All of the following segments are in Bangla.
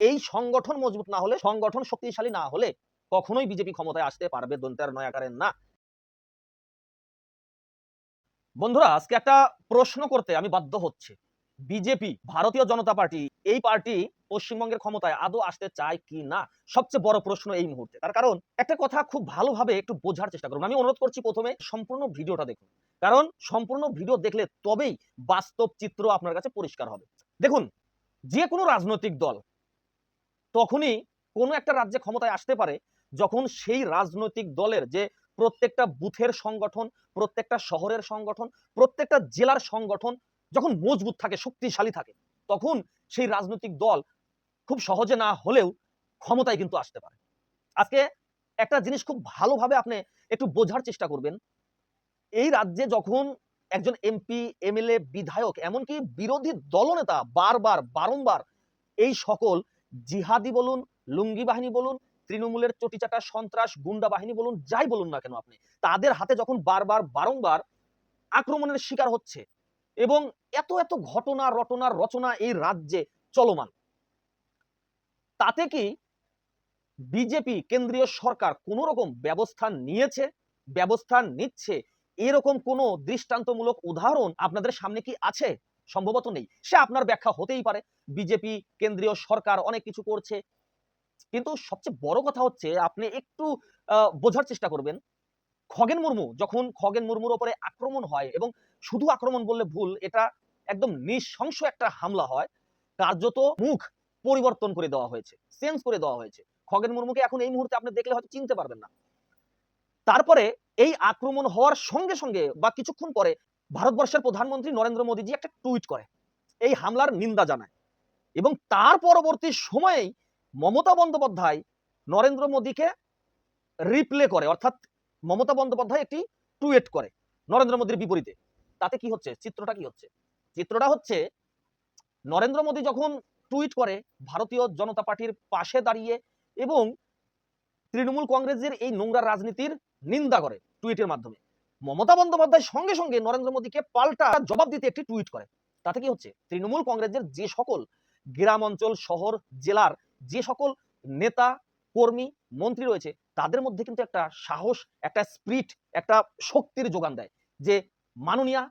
এই সংগঠন মজবুত না হলে, সংগঠন শক্তিশালী না হলে কখনোই বিজেপি ক্ষমতায় আসতে পারবে দন্তের নয় আকারের না। বন্ধুরা, আজকে একটা প্রশ্ন করতে আমি বাধ্য হচ্ছে। বিজেপি, ভারতীয় জনতা পার্টি, এই পার্টি পশ্চিমবঙ্গের ক্ষমতায় আদৌ আসতে চায় কি না? সবচেয়ে বড় প্রশ্ন এই মুহূর্তে। তার কারণ, একটা কথা খুব ভালোভাবে একটু বোঝার চেষ্টা করুন। আমি অনুরোধ করছি প্রথমে সম্পূর্ণ ভিডিওটা দেখুন। কারণ, সম্পূর্ণ ভিডিও দেখলে তবেই বাস্তব চিত্র আপনার কাছে পরিষ্কার হবে। দেখুন, যে কোনো রাজনৈতিক দল তখনই কোনো একটা রাজ্যে ক্ষমতায় আসতে পারে যখন সেই রাজনৈতিক দলের যে প্রত্যেকটা বুথের সংগঠন, প্রত্যেকটা শহরের সংগঠন, প্রত্যেকটা জেলার সংগঠন যখন মজবুত থাকে, শক্তিশালী থাকে, তখন সেই রাজনৈতিক দল খুব সহজে না হলেও ক্ষমতায় কিন্তু আসতে পারে। আজকে একটা জিনিস খুব ভালোভাবে আপনি একটু বোঝার চেষ্টা করবেন। এই রাজ্যে যখন একজন এমপি এমএলএ বিধায়ক, এমনকি বিরোধী দলনেতা বারবার, বারংবার এই সকল জিহাদি বলুন, লুঙ্গি বাহিনী বলুন, তৃণমূলের চটিচাটা সন্ত্রাস গুন্ডা বাহিনী বলুন, যাই বলুন না কেন আপনি, তাদের হাতে যখন বারবার, বারংবার আক্রমণের শিকার হচ্ছে এবং এত এত ঘটনা, রটনা, রচনা এই রাজ্যে চলমান, তাতে কি বিজেপি কেন্দ্রীয় সরকার কোনো রকম ব্যবস্থা নিয়েছে, ব্যবস্থা নিচ্ছে, এরকম কোনো দৃষ্টান্তমূলক উদাহরণ আপনাদের সামনে কি আছে? সম্ভবত নেই, সে আপনার ব্যাখ্যা হতেই পারে। বিজেপি, কেন্দ্রীয় সরকার অনেক কিছু করছে। কিন্তু সবচেয়ে বড় কথা হচ্ছে, আপনি একটু বোঝার চেষ্টা করবেন। খগেন মুর্মু, যখন খগেন মুর্মুর ওপরে আক্রমণ হয় এবং শুধু আক্রমণ বললে ভুল, এটা একদম নিঃশংস একটা হামলা হয়, কার্যত মুখ পরিবর্তন করে দেওয়া হয়েছে, চেঞ্জ করে দেওয়া হয়েছে। খগেন মুর্মুকে এখন এই মুহূর্তে আপনি দেখলে হয়তো চিনতে পারবেন না। তারপরে এই আক্রমণ হওয়ার সঙ্গে সঙ্গে বা কিছুক্ষণ পরে ভারতবর্ষের প্রধানমন্ত্রী নরেন্দ্র মোদীজি একটা টুইট করে। এই হামলার নিন্দা জানায়। এবং তার পরবর্তী সময়েই মমতা বন্দ্যোপাধ্যায় নরেন্দ্র মোদীকে রিপ্লে করে, অর্থাৎ মমতা বন্দ্যোপাধ্যায় একটি টুইট করে নরেন্দ্র মোদীর বিপরীতে। তাতে কি হচ্ছে? চিত্রটা কি হচ্ছে? চিত্রটা হচ্ছে, নরেন্দ্র মোদী যখন টুইট করে ভারতীয় জনতা পার্টির পাশে দাঁড়িয়ে এবং তৃণমূল কংগ্রেসের এই নোংরা রাজনীতির নিন্দা করে টুইটের মাধ্যমে, মমতা বন্দ্যোপাধ্যায় সঙ্গে সঙ্গে নরেন্দ্র মোদীকে পাল্টা জবাব দিতে একটি টুইট করে। তাতে কি হচ্ছে? তৃণমূল কংগ্রেসের যে সকল গ্রাম অঞ্চল শহর, জেলার যে সকল নেতা, কর্মী, মন্ত্রী রয়েছে, তাদের মধ্যে কিন্তু একটা সাহস, একটা স্প্রিট একটা শক্তির যোগান দেয় যে মাননীয়া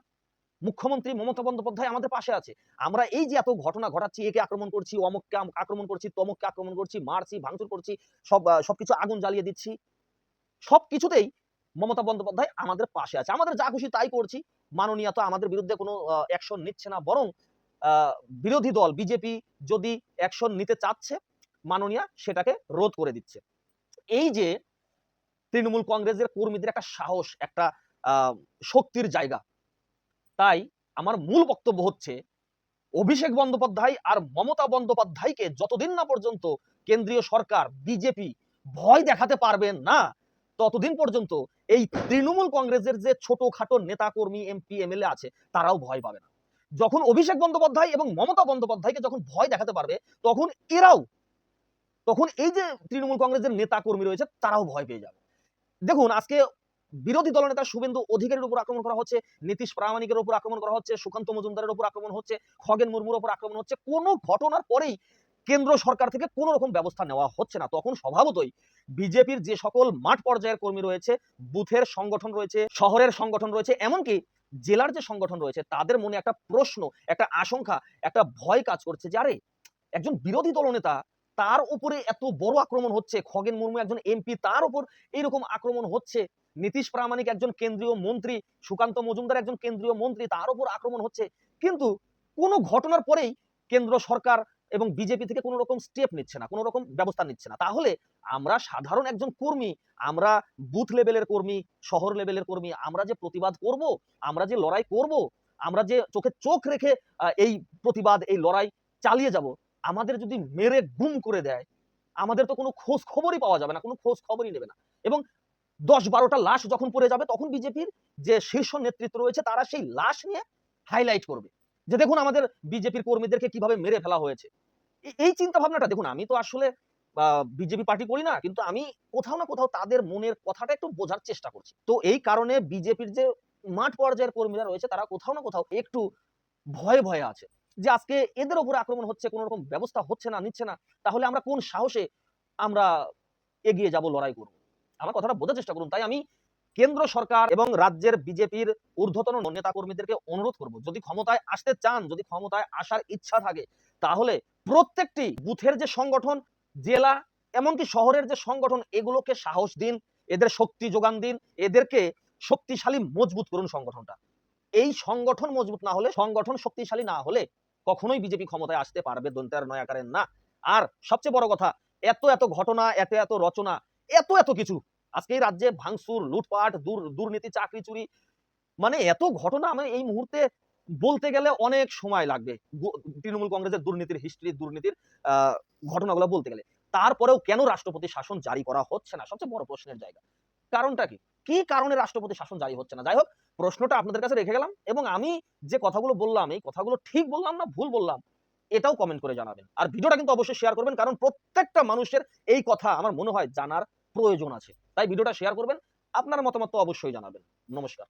মুখ্যমন্ত্রী মমতা বন্দ্যোপাধ্যায় আমাদের পাশে আছে। আমরা এই যে এত ঘটনা ঘটাচ্ছি, একে আক্রমণ করছি, অমুককে আক্রমণ করছি, তমককে আক্রমণ করছি, মারছি, ভাঙচুর করছি, সব সবকিছু আগুন জ্বালিয়ে দিচ্ছি, সব কিছুতেই মমতা বন্দ্যোপাধ্যায় আমাদের পাশে আছে। আমাদের যা খুশি তাই করছি। মাননীয় তো আমাদের বিরুদ্ধে কোনো অ্যাকশন নিচ্ছে না, বরং বিরোধী দল, বিজেপি যদি অ্যাকশন নিতে চাচ্ছে, মাননীয়া সেটাকে রোধ করে দিচ্ছে। এই যে তৃণমূল কংগ্রেসের কর্মীদের একটা সাহস, একটা শক্তির জায়গা, তাই আমার মূল বক্তব্য হচ্ছে, অভিষেক বন্দ্যোপাধ্যায় আর মমতা বন্দ্যোপাধ্যায়কে যতদিন না পর্যন্ত কেন্দ্রীয় সরকার, বিজেপি ভয় দেখাতে পারবেন না, ততদিন পর্যন্ত এই তৃণমূল কংগ্রেসের যে ছোটখাটো নেতাকর্মী, এমপি, এমএলএ আছে, তারাও ভয় পাবে না। যখন অভিষেক বন্দ্যোপাধ্যায় এবং মমতা বন্দ্যোপাধ্যায়কে যখন ভয় দেখাতে পারবে, তখন এরাও, তখন এই যে তৃণমূল কংগ্রেসের নেতা কর্মী রয়েছে, তারাও ভয় পেয়ে যাবে। দেখুন, আজকে বিরোধী দলনেতা শুভেন্দু অধিকারীর উপর আক্রমণ করা হচ্ছে, নীতিশ প্রামাণিকের উপর আক্রমণ করা হচ্ছে, সুকান্ত মজুমদারের উপর আক্রমণ হচ্ছে, খগেন মুর্মুর উপর আক্রমণ হচ্ছে, কোনো ঘটনার পরেই কেন্দ্র সরকার থেকে কোনো রকম ব্যবস্থা নেওয়া হচ্ছে না। তখন স্বভাবতই বিজেপির যে সকল মাঠ পর্যায়ের কর্মী রয়েছে, বুথের সংগঠন রয়েছে, শহরের সংগঠন রয়েছে, এমনকি জেলার যে সংগঠন রয়েছে, তাদের মনে একটা প্রশ্ন, একটা আশঙ্কা, একটা ভয় কাজ করছে যে, আরে, একজন বিরোধী দলনেতা তার উপরে এত বড় আক্রমণ হচ্ছে, খগেন মুর্মু একজন এমপি, তার উপর এইরকম আক্রমণ হচ্ছে, নীতিশ প্রামাণিক একজন কেন্দ্রীয় মন্ত্রী, সুকান্ত মজুমদার একজন কেন্দ্রীয় মন্ত্রী তার উপর আক্রমণ হচ্ছে, কিন্তু কোনো ঘটনার পরেই কেন্দ্র সরকার এবং বিজেপি থেকে কোনো রকম স্টেপ নিচ্ছে না, কোনো রকম ব্যবস্থা নিচ্ছে না। তাহলে আমরা সাধারণ একজন কর্মী, আমরা বুথ লেভেলের কর্মী, শহর লেভেলের কর্মী, আমরা যে প্রতিবাদ করব, আমরা যে লড়াই করব, আমরা যে চোখে চোখ রেখে এই প্রতিবাদ, এই লড়াই চালিয়ে যাব, আমাদের যদি মেরে গুম করে দেয়, আমাদের তো কোনো খোঁজ খবরই পাওয়া যাবে না, কোনো খোঁজ খবরই নেবে না। এবং দশ বারোটা লাশ যখন পড়ে যাবে, তখন বিজেপির যে শীর্ষ নেতৃত্ব রয়েছে, তারা সেই লাশ নিয়ে হাইলাইট করবে। যে দেখুন আমাদের বিজেপির কর্মীদেরকে কীভাবে মেরে ফেলা হয়েছে। এই চিন্তা ভাবনাটা দেখুন, আমি তো আসলে বিজেপি পার্টি করি না, কিন্তু আমি কোথাও না কোথাও তাদের মনের কথাটা একটু বোঝার চেষ্টা করছি। তো এই কারণে বিজেপির যে মাঠ পর্যায়ের কর্মীরা রয়েছে, তারা কোথাও না কোথাও একটু ভয়ে ভয়ে আছে যে আজকে এদের উপরে আক্রমণ হচ্ছে, কোনো রকম ব্যবস্থা হচ্ছে না, নিচ্ছে না, তাহলে আমরা কোন সাহসে আমরা এগিয়ে যাব, লড়াই করব? আমার কথাটা বোঝার চেষ্টা করুন। তাই আমি কেন্দ্র সরকার এবং রাজ্যের বিজেপির ঊর্ধ্বতন নেতা কর্মীদেরকে অনুরোধ করব, যদি ক্ষমতায় আসতে চান, যদি ক্ষমতায় আসার ইচ্ছা থাকে, তাহলে প্রত্যেকটি বুথের যে সংগঠন, জেলা, এমনকি শহরের যে সংগঠন, এগুলোকে সাহস দিন, এদের শক্তি যোগান দিন, এদেরকে শক্তিশালী, মজবুত করুন সংগঠনটা। এই সংগঠন মজবুত না হলে, সংগঠন শক্তিশালী না হলে কখনোই বিজেপি ক্ষমতায় আসতে পারবে দন্তার নয়াকারের না। আর সবচেয়ে বড় কথা, এত এত ঘটনা, এত এত রচনা, এত এত কিছু, আজকে এই রাজ্যে ভাঙচুর, লুটপাট, দুর- দুর্নীতি, চাকরি চুরি মানে এত ঘটনা আমি এই মুহূর্তে বলতে গেলে অনেক সময় লাগবে। তৃণমূল কংগ্রেসের দুর্নীতির হিস্ট্রি দুর্নীতির ঘটনাগুলো বলতে গেলে। তারপরেও কেন রাষ্ট্রপতি শাসন জারি করা হচ্ছে না? সবচেয়ে বড় প্রশ্নের জায়গা। কারণটা কি? কি কারণে রাষ্ট্রপতি শাসন জারি হচ্ছে না? যাই হোক, প্রশ্নটা আপনাদের কাছে রেখে গেলাম এবং আমি যে কথাগুলো বললাম, এই কথাগুলো ঠিক বললাম না ভুল বললাম, এটাও কমেন্ট করে জানাবেন। আর ভিডিওটা কিন্তু অবশ্যই শেয়ার করবেন, কারণ প্রত্যেকটা মানুষের এই কথা আমার মনে হয় জানার প্রয়োজন আছে। তাই ভিডিওটা শেয়ার করবেন, আপনার মতামত তো অবশ্যই জানাবেন। নমস্কার।